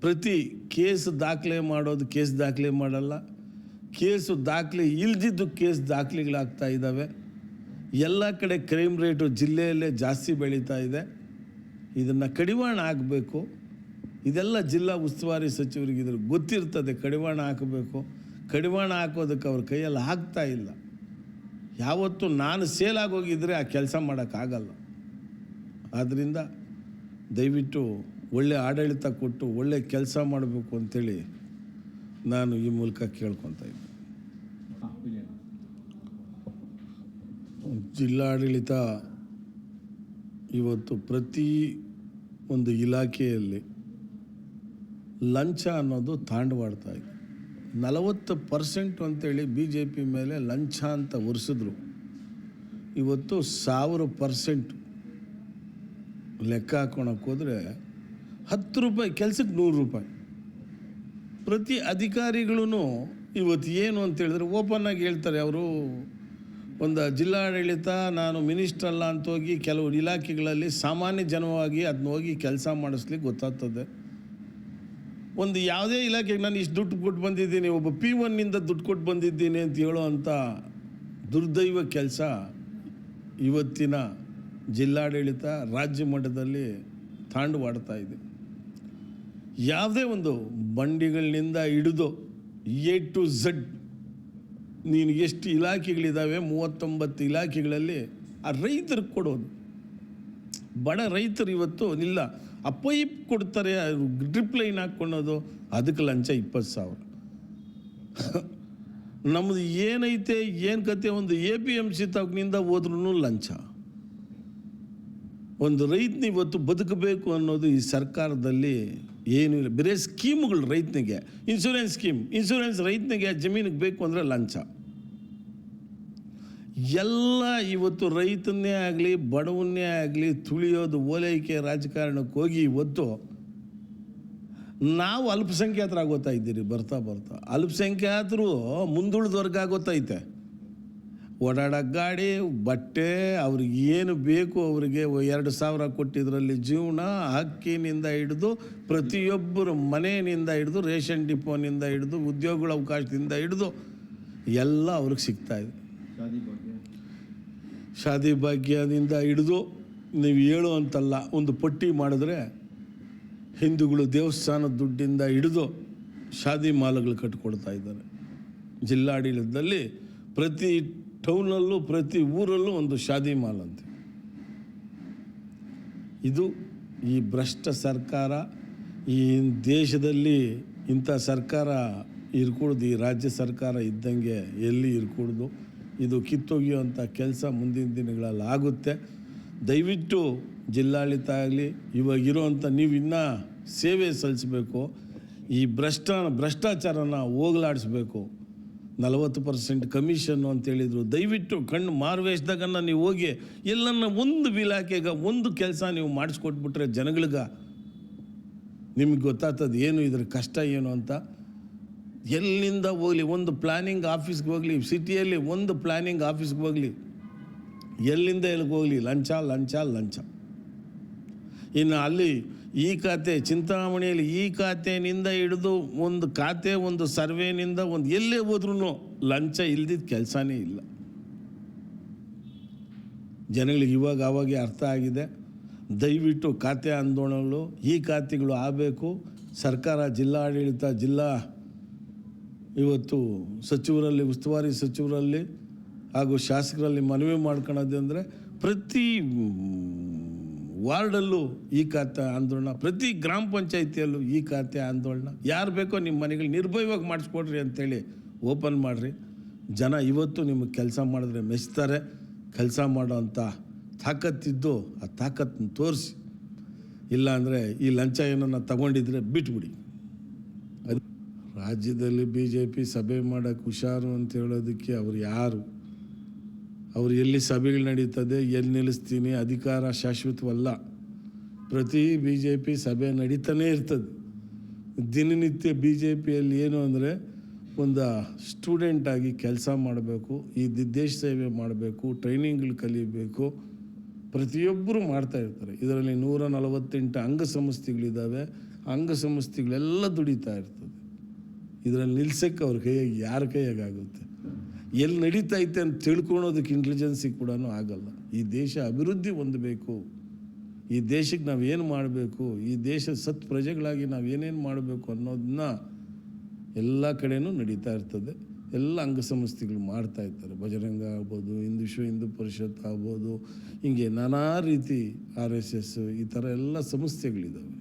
ಪ್ರತಿ ಕೇಸ್ ದಾಖಲೆ ಮಾಡೋದು ಕೇಸ್ ದಾಖಲೆ ಮಾಡಲ್ಲ. ಕೇಸು ದಾಖಲೆ ಇಲ್ದಿದ್ದು ಕೇಸ್ ದಾಖಲೆಗಳಾಗ್ತಾ ಇದ್ದಾವೆ. ಎಲ್ಲ ಕಡೆ ಕ್ರೈಮ್ ರೇಟು ಜಿಲ್ಲೆಯಲ್ಲೇ ಜಾಸ್ತಿ ಬೆಳೀತಾ ಇದೆ. ಇದನ್ನು ಕಡಿವಾಣ ಹಾಕಬೇಕು. ಇದೆಲ್ಲ ಜಿಲ್ಲಾ ಉಸ್ತುವಾರಿ ಸಚಿವರಿಗೆ ಇದ್ರ ಗೊತ್ತಿರ್ತದೆ ಕಡಿವಾಣ ಹಾಕಬೇಕು. ಕಡಿವಾಣ ಹಾಕೋದಕ್ಕೆ ಅವ್ರ ಕೈಯಲ್ಲಿ ಆಗ್ತಾ ಇಲ್ಲ. ಯಾವತ್ತು ನಾನು ಸೇಲ್ ಆಗೋಗಿದ್ರೆ ಆ ಕೆಲಸ ಮಾಡೋಕ್ಕಾಗಲ್ಲ. ಆದ್ದರಿಂದ ದಯವಿಟ್ಟು ಒಳ್ಳೆ ಆಡಳಿತ ಕೊಟ್ಟು ಒಳ್ಳೆ ಕೆಲಸ ಮಾಡಬೇಕು ಅಂತೇಳಿ ನಾನು ಈ ಮೂಲಕ ಕೇಳ್ಕೊತಾ ಇದ್ದೆ. ಜಿಲ್ಲಾಡಳಿತ ಇವತ್ತು ಪ್ರತಿ ಒಂದು ಇಲಾಖೆಯಲ್ಲಿ ಲಂಚ ಅನ್ನೋದು ತಾಂಡವಾಡ್ತಾ ಇದೆ. ನಲವತ್ತು ಪರ್ಸೆಂಟ್ ಅಂತೇಳಿ ಬಿ ಜೆ ಪಿ ಮೇಲೆ ಲಂಚ ಅಂತ ಒರೆಸಿದ್ರು. ಇವತ್ತು ಸಾವಿರ ಪರ್ಸೆಂಟ್ ಲೆಕ್ಕ ಹಾಕೊಳಕ್ಕೆ ಹೋದರೆ ಹತ್ತು ರೂಪಾಯಿ, ಕೆಲಸಕ್ಕೆ ನೂರು ರೂಪಾಯಿ. ಪ್ರತಿ ಅಧಿಕಾರಿಗಳೂ ಇವತ್ತು ಏನು ಅಂತ ಹೇಳಿದ್ರೆ ಓಪನ್ ಆಗಿ ಹೇಳ್ತಾರೆ ಅವರು. ಒಂದು ಜಿಲ್ಲಾಡಳಿತ, ನಾನು ಮಿನಿಸ್ಟರ್ ಅಲ್ಲ ಅಂತ ಹೋಗಿ ಕೆಲವು ಇಲಾಖೆಗಳಲ್ಲಿ ಸಾಮಾನ್ಯ ಜನವಾಗಿ ಅದನ್ನ ಹೋಗಿ ಕೆಲಸ ಮಾಡಿಸ್ಲಿಕ್ಕೆ ಗೊತ್ತಾಗ್ತದೆ. ಒಂದು ಯಾವುದೇ ಇಲಾಖೆಗೆ ನಾನು ಇಷ್ಟು ದುಡ್ಡು ಕೊಟ್ಟು ಬಂದಿದ್ದೀನಿ, ಒಬ್ಬ ಪಿ ಒನ್ನಿಂದ ದುಡ್ಡು ಕೊಟ್ಟು ಬಂದಿದ್ದೀನಿ ಅಂತ ಹೇಳೋ ಅಂಥ ದುರ್ದೈವ ಕೆಲಸ ಇವತ್ತಿನ ಜಿಲ್ಲಾಡಳಿತ ರಾಜ್ಯ ಮಟ್ಟದಲ್ಲಿ ತಾಂಡವಾಡ್ತಾ ಇದೆ. ಯಾವುದೇ ಒಂದು ಬಂಡಿಗಳಿಂದ ಹಿಡಿದು ಎ ಟು ಝಡ್ ನೀನು ಎಷ್ಟು ಇಲಾಖೆಗಳಿದ್ದಾವೆ, ಮೂವತ್ತೊಂಬತ್ತು ಇಲಾಖೆಗಳಲ್ಲಿ ಆ ರೈತರು ಕೊಡೋದು. ಬಡ ರೈತರು ಇವತ್ತು ಇಲ್ಲ, ಆ ಪೈಪ್ ಕೊಡ್ತಾರೆ ಡ್ರಿಪ್ ಲೈನ್ ಹಾಕ್ಕೊಳೋದು, ಅದಕ್ಕೆ ಲಂಚ ಇಪ್ಪತ್ತು ಸಾವಿರ. ನಮ್ಮದು ಏನೈತೆ, ಏನು ಕತೆ, ಒಂದು ಎ ಪಿ ಎಂ ಸಿ ತಗ್ನಿಂದ ಹೋದ್ರೂ ಲಂಚ. ಒಂದು ರೈತನ ಇವತ್ತು ಬದುಕಬೇಕು ಅನ್ನೋದು ಈ ಸರ್ಕಾರದಲ್ಲಿ ಏನೂ ಇಲ್ಲ. ಬೇರೆ ಸ್ಕೀಮ್ಗಳು ರೈತನಿಗೆ. ಇನ್ಸೂರೆನ್ಸ್ ಸ್ಕೀಮ್ ಇನ್ಸೂರೆನ್ಸ್ ರೈತನಿಗೆ ಜಮೀನಿಗೆ ಬೇಕು ಅಂದರೆ ಲಂಚ. ಎಲ್ಲ ಇವತ್ತು ರೈತನ್ನೇ ಆಗಲಿ, ಬಡವನ್ನೇ ಆಗಲಿ ತುಳಿಯೋದು ಓಲೈಕೆ ರಾಜಕಾರಣಕ್ಕೆ ಹೋಗಿ ಇವತ್ತು ನಾವು ಅಲ್ಪಸಂಖ್ಯಾತರಾಗೋತಾ ಇದ್ದೀರಿ. ಬರ್ತಾ ಬರ್ತಾ. ಅಲ್ಪಸಂಖ್ಯಾತರು ಮುಂದುಳಿದವರ್ಗ ಆಗೋತೈತೆ ಓಡಾಡೋಕ್ಕೆ ಗಾಡಿ ಬಟ್ಟೆ ಅವ್ರಿಗೆ ಏನು ಬೇಕು ಅವರಿಗೆ ಎರಡು ಸಾವಿರ ಕೊಟ್ಟಿದ್ರಲ್ಲಿ ಜೀವನ ಅಕ್ಕಿನಿಂದ ಹಿಡಿದು ಪ್ರತಿಯೊಬ್ಬರು ಮನೆಯಿಂದ ಹಿಡಿದು ರೇಷನ್ ಡಿಪೋನಿಂದ ಹಿಡಿದು ಉದ್ಯೋಗಗಳ ಅವಕಾಶದಿಂದ ಹಿಡಿದು ಎಲ್ಲ ಅವ್ರಿಗೆ ಸಿಗ್ತಾ ಇದೆ. ಶಾದಿ ಭಾಗ್ಯದಿಂದ ಹಿಡಿದು ನೀವು ಹೇಳು ಅಂತಲ್ಲ ಒಂದು ಪಟ್ಟಿ ಮಾಡಿದ್ರೆ ಹಿಂದೂಗಳು ದೇವಸ್ಥಾನದ ದುಡ್ಡಿಂದ ಹಿಡಿದು ಶಾದಿ ಮಾಲುಗಳು ಕಟ್ಟಿಕೊಡ್ತಾ ಇದ್ದಾರೆ. ಜಿಲ್ಲಾಡಳಿತದಲ್ಲಿ ಪ್ರತಿ ಟೌನಲ್ಲೂ ಪ್ರತಿ ಊರಲ್ಲೂ ಒಂದು ಶಾದಿ ಮಾಲ್ ಅಂತೆ. ಇದು ಈ ಭ್ರಷ್ಟ ಸರ್ಕಾರ, ಈ ದೇಶದಲ್ಲಿ ಇಂಥ ಸರ್ಕಾರ ಇರ್ಕೂಡ್ದು, ಈ ರಾಜ್ಯ ಸರ್ಕಾರ ಇದ್ದಂಗೆ ಎಲ್ಲಿ ಇರ್ಕೂಡ್ದು, ಇದು ಕಿತ್ತೊಗೆಯುವಂಥ ಕೆಲಸ ಮುಂದಿನ ದಿನಗಳಲ್ಲಿ ಆಗುತ್ತೆ. ದಯವಿಟ್ಟು ಜಿಲ್ಲಾಡಳಿತ ಆಗಲಿ ಇವಾಗಿರುವಂಥ ನೀವು ಇನ್ನೂ ಸೇವೆ ಸಲ್ಲಿಸಬೇಕು, ಈ ಭ್ರಷ್ಟ ಭ್ರಷ್ಟಾಚಾರನ ಹೋಗಲಾಡಿಸ್ಬೇಕು. ನಲವತ್ತು ಪರ್ಸೆಂಟ್ ಕಮಿಷನ್ನು ಅಂತೇಳಿದರು ದಯವಿಟ್ಟು ಕಣ್ಣು ಮಾರುವೇಷದಾಗನ್ನ ನೀವು ಹೋಗಿ ಎಲ್ಲನ್ನ ಒಂದು ಇಲಾಖೆಗೆ ಒಂದು ಕೆಲಸ ನೀವು ಮಾಡಿಸ್ಕೊಟ್ಬಿಟ್ರೆ ಜನಗಳಿಗೆ ನಿಮಗೆ ಗೊತ್ತಾಗ್ತದೆ ಏನು ಇದ್ರ ಕಷ್ಟ ಏನು ಅಂತ. ಎಲ್ಲಿಂದ ಹೋಗಲಿ, ಒಂದು ಪ್ಲ್ಯಾನಿಂಗ್ ಆಫೀಸ್ಗೆ ಹೋಗಲಿ, ಸಿಟಿಯಲ್ಲಿ ಒಂದು ಪ್ಲ್ಯಾನಿಂಗ್ ಆಫೀಸ್ಗೆ ಹೋಗಲಿ. ಎಲ್ಲಿಂದ ಎಲ್ಲಿಗೆ ಹೋಗಲಿ, ಲಂಚ ಲಂಚ ಲಂಚ. ಇನ್ನು ಅಲ್ಲಿ ಈ ಖಾತೆ ಚಿಂತಾಮಣಿಯಲ್ಲಿ ಈ ಖಾತೆನಿಂದ ಹಿಡಿದು ಒಂದು ಖಾತೆ, ಒಂದು ಸರ್ವೇನಿಂದ ಒಂದು ಎಲ್ಲೇ ಹೋದ್ರೂ ಲಂಚ ಇಲ್ದಿದ್ದ ಕೆಲಸನೇ ಇಲ್ಲ. ಜನಗಳಿಗೆ ಇವಾಗ ಅವಾಗೆ ಅರ್ಥ ಆಗಿದೆ. ದಯವಿಟ್ಟು ಖಾತೆ ಆಂದೋಲನಗಳು ಈ ಖಾತೆಗಳು ಆಗಬೇಕು. ಸರ್ಕಾರ, ಜಿಲ್ಲಾಡಳಿತ, ಜಿಲ್ಲಾ, ಇವತ್ತು ಸಚಿವರಲ್ಲಿ, ಉಸ್ತುವಾರಿ ಸಚಿವರಲ್ಲಿ ಹಾಗೂ ಶಾಸಕರಲ್ಲಿ ಮನವಿ ಮಾಡ್ಕೊಳ್ಳೋದು ಅಂದರೆ ಪ್ರತಿ ವಾರ್ಡಲ್ಲೂ ಈ ಖಾತೆ ಆಂದೋಲನ ಪ್ರತಿ ಗ್ರಾಮ ಪಂಚಾಯಿತಿಯಲ್ಲೂ ಈ ಖಾತೆ ಆಂದೋಲನ ಯಾರು ಬೇಕೋ ನಿಮ್ಮ ಮನೆಗಳು ನಿರ್ಭಯವಾಗಿ ಮಾಡಿಸ್ಕೊಡ್ರಿ ಅಂತೇಳಿ ಓಪನ್ ಮಾಡಿರಿ. ಜನ ಇವತ್ತು ನಿಮಗೆ ಕೆಲಸ ಮಾಡಿದ್ರೆ ಮೆಚ್ತಾರೆ. ಕೆಲಸ ಮಾಡೋವಂಥ ತಾಕತ್ತಿದ್ದು ಆ ತಾಕತ್ತನ್ನು ತೋರಿಸಿ. ಇಲ್ಲಾಂದರೆ ಈ ಲಂಚ ಏನನ್ನ ತಗೊಂಡಿದ್ರೆ ಬಿಟ್ಬಿಡಿ. ರಾಜ್ಯದಲ್ಲಿ ಬಿ ಜೆ ಪಿ ಸಭೆ ಮಾಡೋಕ್ಕೆ ಹುಷಾರು ಅಂತ ಹೇಳೋದಕ್ಕೆ ಅವ್ರು ಯಾರು? ಅವ್ರು ಎಲ್ಲಿ ಸಭೆಗಳು ನಡೀತದೆ, ಎಲ್ಲಿ ನಿಲ್ಲಿಸ್ತೀನಿ, ಅಧಿಕಾರ ಶಾಶ್ವತವಲ್ಲ. ಪ್ರತಿ ಬಿ ಜೆ ಪಿ ಸಭೆ ನಡೀತಾನೇ ಇರ್ತದೆ. ದಿನನಿತ್ಯ ಬಿ ಜೆ ಪಿಯಲ್ಲಿ ಏನು ಅಂದರೆ ಒಂದು ಸ್ಟೂಡೆಂಟಾಗಿ ಕೆಲಸ ಮಾಡಬೇಕು, ಈ ದೇಶ ಸೇವೆ ಮಾಡಬೇಕು, ಟ್ರೈನಿಂಗ್ಗಳು ಕಲಿಬೇಕು. ಪ್ರತಿಯೊಬ್ಬರು ಮಾಡ್ತಾಯಿರ್ತಾರೆ ಇದರಲ್ಲಿ ನೂರ ನಲವತ್ತೆಂಟು ಅಂಗಸಂಸ್ಥೆಗಳಿದ್ದಾವೆ. ಅಂಗಸಂಸ್ಥೆಗಳೆಲ್ಲ ದುಡಿತಾ ಇರ್ತದೆ. ಇದರಲ್ಲಿ ನಿಲ್ಸಕ್ಕೆ ಅವ್ರ ಕೈಯಾಗಿ ಯಾರ ಕೈಯಾಗುತ್ತೆ ಎಲ್ಲಿ ನಡೀತೈತೆ ಅಂತ ತಿಳ್ಕೊಳೋದಕ್ಕೆ ಇಂಟೆಲಿಜೆನ್ಸಿಗೆ ಕೂಡ ಆಗಲ್ಲ. ಈ ದೇಶ ಅಭಿವೃದ್ಧಿ ಹೊಂದಬೇಕು. ಈ ದೇಶಕ್ಕೆ ನಾವು ಏನು ಮಾಡಬೇಕು? ಈ ದೇಶದ ಸತ್ ಪ್ರಜೆಗಳಾಗಿ ನಾವು ಏನೇನು ಮಾಡಬೇಕು ಅನ್ನೋದನ್ನ ಎಲ್ಲ ಕಡೆಯೂ ನಡೀತಾ ಇರ್ತದೆ. ಎಲ್ಲ ಅಂಗಸಂಸ್ಥೆಗಳು ಮಾಡ್ತಾ ಇರ್ತಾರೆ. ಬಜರಂಗ ಆಗ್ಬೋದು, ಹಿಂದೂ ವಿಶ್ವ ಹಿಂದೂ ಪರಿಷತ್ ಆಗ್ಬೋದು, ಹಿಂಗೆ ನಾನಾ ರೀತಿ ಆರ್ ಎಸ್ ಎಸ್ ಈ ಥರ ಎಲ್ಲ ಸಂಸ್ಥೆಗಳಿದ್ದಾವೆ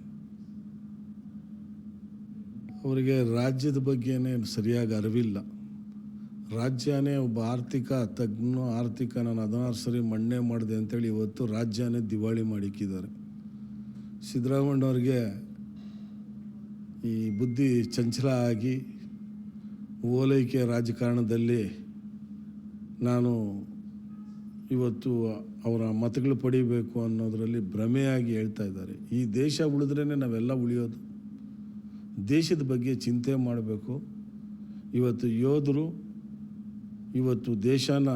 ಅವರಿಗೆ ರಾಜ್ಯದ ಬಗ್ಗೆನೇ ಸರಿಯಾಗಿ ಅರಿವಿಲ್ಲ. ರಾಜ್ಯನೇ ಒಬ್ಬ ಆರ್ಥಿಕ ತಜ್ಞ ಆರ್ಥಿಕ ನಾನು ಹದಿನಾರು ಸರಿ ಮಣ್ಣೆ ಮಾಡಿದೆ ಅಂತೇಳಿ ಇವತ್ತು ರಾಜ್ಯನೇ ದಿವಾಳಿ ಮಾಡಿಕ್ಕಿದ್ದಾರೆ. ಸಿದ್ದರಾಮಯ್ಯವ್ರಿಗೆ ಈ ಬುದ್ಧಿ ಚಂಚಲ ಆಗಿ ಓಲೈಕೆ ರಾಜಕಾರಣದಲ್ಲಿ ನಾನು ಇವತ್ತು ಅವರ ಮತಗಳು ಪಡಿಬೇಕು ಅನ್ನೋದರಲ್ಲಿ ಭ್ರಮೆಯಾಗಿ ಹೇಳ್ತಾ ಇದ್ದಾರೆ. ಈ ದೇಶ ಉಳಿದ್ರೇ ನಾವೆಲ್ಲ ಉಳಿಯೋದು. ದೇಶದ ಬಗ್ಗೆ ಚಿಂತೆ ಮಾಡಬೇಕು. ಇವತ್ತು ಯೋಧರು ಇವತ್ತು ದೇಶನ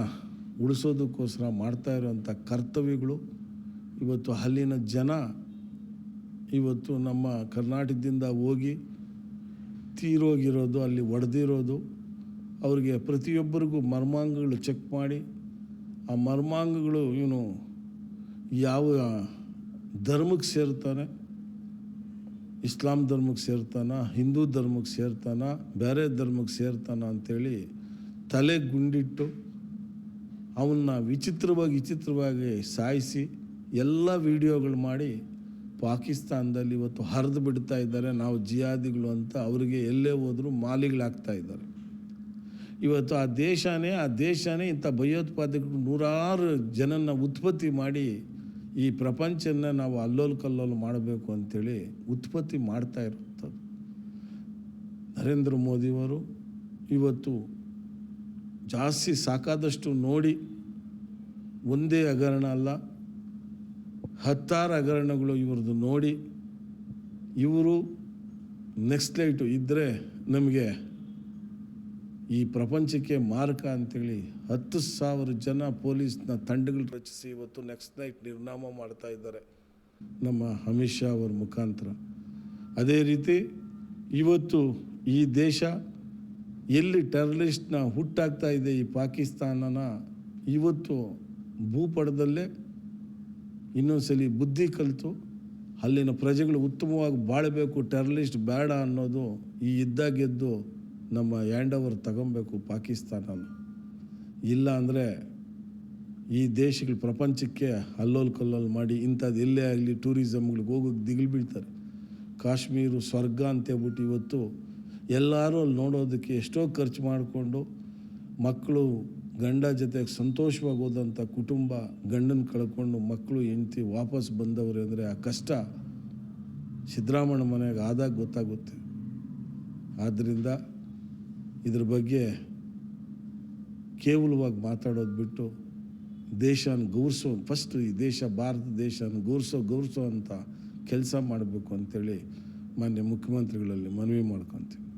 ಉಳಿಸೋದಕ್ಕೋಸ್ಕರ ಮಾಡ್ತಾ ಇರುವಂಥ ಕರ್ತವ್ಯಗಳು, ಇವತ್ತು ಅಲ್ಲಿನ ಜನ, ಇವತ್ತು ನಮ್ಮ ಕರ್ನಾಟಕದಿಂದ ಹೋಗಿ ತೀರೋಗಿರೋದು, ಅಲ್ಲಿ ಒಡೆದಿರೋದು, ಅವ್ರಿಗೆ ಪ್ರತಿಯೊಬ್ಬರಿಗೂ ಮರ್ಮಾಂಗಗಳು ಚೆಕ್ ಮಾಡಿ, ಆ ಮರ್ಮಾಂಗಗಳು ಇವನು ಯಾವ ಧರ್ಮಕ್ಕೆ ಸೇರ್ತಾನೆ? ಇಸ್ಲಾಂ ಧರ್ಮಕ್ಕೆ ಸೇರ್ತಾನ? ಹಿಂದೂ ಧರ್ಮಕ್ಕೆ ಸೇರ್ತಾನ? ಬೇರೆ ಧರ್ಮಕ್ಕೆ ಸೇರ್ತಾನ ಅಂಥೇಳಿ ತಲೆ ಗುಂಡಿಟ್ಟು ಅವನ್ನ ವಿಚಿತ್ರವಾಗಿ ವಿಚಿತ್ರವಾಗಿ ಸಾಯಿಸಿ ಎಲ್ಲ ವಿಡಿಯೋಗಳು ಮಾಡಿ ಪಾಕಿಸ್ತಾನದಲ್ಲಿ ಇವತ್ತು ಹರಿದು ಬಿಡ್ತಾ ಇದ್ದಾರೆ. ನಾವು ಜಿಯಾದಿಗಳು ಅಂತ ಅವರಿಗೆ ಎಲ್ಲೇ ಹೋದರೂ ಮಾಲಿಗಳಾಗ್ತಾ ಇದ್ದಾರೆ. ಇವತ್ತು ಆ ದೇಶನೇ ಆ ದೇಶನೇ ಇಂಥ ಭಯೋತ್ಪಾದಕರು ನೂರಾರು ಜನನ ಉತ್ಪತ್ತಿ ಮಾಡಿ ಈ ಪ್ರಪಂಚನ ನಾವು ಅಲ್ಲೋಲು ಕಲ್ಲೋಲು ಮಾಡಬೇಕು ಅಂಥೇಳಿ ಉತ್ಪತ್ತಿ ಮಾಡ್ತಾ ಇರುವಂಥದ್ದು. ನರೇಂದ್ರ ಮೋದಿಯವರು ಇವತ್ತು ಜಾಸ್ತಿ ಸಾಕಾದಷ್ಟು ನೋಡಿ ಒಂದೇ ಹಗರಣ ಅಲ್ಲ, ಹತ್ತಾರು ಹಗರಣಗಳು ಇವ್ರದ್ದು ನೋಡಿ ಇವರು ನೆಕ್ಸ್ಟ್ ಲೈಟು ಇದ್ದರೆ ನಮಗೆ ಈ ಪ್ರಪಂಚಕ್ಕೆ ಮಾರಕ ಅಂತೇಳಿ ಹತ್ತು ಸಾವಿರ ಜನ ಪೊಲೀಸ್ನ ತಂಡಗಳು ರಚಿಸಿ ಇವತ್ತು ನೆಕ್ಸ್ಟ್ ನೈಟ್ ನಿರ್ನಾಮ ಮಾಡ್ತಾ ಇದ್ದಾರೆ ನಮ್ಮ ಅಮಿತ್ ಶಾ ಅವರ ಮುಖಾಂತರ. ಅದೇ ರೀತಿ ಇವತ್ತು ಈ ದೇಶ ಎಲ್ಲಿ ಟೆರರಿಸ್ಟ್ನ ಹುಟ್ಟಾಗ್ತಾ ಇದೆ ಈ ಪಾಕಿಸ್ತಾನನ? ಇವತ್ತು ಭೂಪಡದಲ್ಲೇ ಇನ್ನೊಂದ್ಸಲಿ ಬುದ್ಧಿ ಕಲಿತು, ಅಲ್ಲಿನ ಪ್ರಜೆಗಳು ಉತ್ತಮವಾಗಿ ಬಾಳಬೇಕು ಟೆರರಿಸ್ಟ್ ಬೇಡ ಅನ್ನೋದು ಈ ಇದ್ದಾಗೆದ್ದು ನಮ್ಮ ಹ್ಯಾಂಡ್ ಓವರ್ ತಗೊಬೇಕು ಪಾಕಿಸ್ತಾನನ. ಇಲ್ಲ ಅಂದರೆ ಈ ದೇಶಗಳು ಪ್ರಪಂಚಕ್ಕೆ ಅಲ್ಲೋಲ್ ಕಲ್ಲೋಲ್ ಮಾಡಿ ಇಂಥದ್ದು ಎಲ್ಲೇ ಆಗಲಿ ಟೂರಿಸಮ್ಗಳಿಗೆ ಹೋಗೋಕೆ ದಿಗಿಲು ಬೀಳ್ತಾರೆ. ಕಾಶ್ಮೀರ ಸ್ವರ್ಗ ಅಂತೇಳ್ಬಿಟ್ಟು ಇವತ್ತು ಎಲ್ಲರೂ ಅಲ್ಲಿ ನೋಡೋದಕ್ಕೆ ಎಷ್ಟೋ ಖರ್ಚು ಮಾಡಿಕೊಂಡು ಮಕ್ಕಳು ಗಂಡ ಜೊತೆಗೆ ಸಂತೋಷವಾಗಿ ಹೋದಂಥ ಕುಟುಂಬ ಗಂಡನ ಕಳ್ಕೊಂಡು ಮಕ್ಕಳು, ಹೆಂಡ್ತಿ ವಾಪಸ್ ಬಂದವರು ಅಂದರೆ ಆ ಕಷ್ಟ ಸಿದ್ದರಾಮಯ್ಯ ಮನೆಗೆ ಆದಾಗ ಗೊತ್ತಾಗುತ್ತೆ. ಆದ್ದರಿಂದ ಇದ್ರ ಬಗ್ಗೆ ಕೇವಲವಾಗಿ ಮಾತಾಡೋದು ಬಿಟ್ಟು ದೇಶನ ಗೌರಿಸೋ ಫಸ್ಟ್ ಈ ದೇಶ, ಭಾರತ ದೇಶನ ಗೌರಿಸೋ ಗೌರಿಸೋ ಅಂತ ಕೆಲಸ ಮಾಡಬೇಕು ಅಂತೇಳಿ ಮಾನ್ಯ ಮುಖ್ಯಮಂತ್ರಿಗಳಲ್ಲಿ ಮನವಿ ಮಾಡ್ಕೊತೀವಿ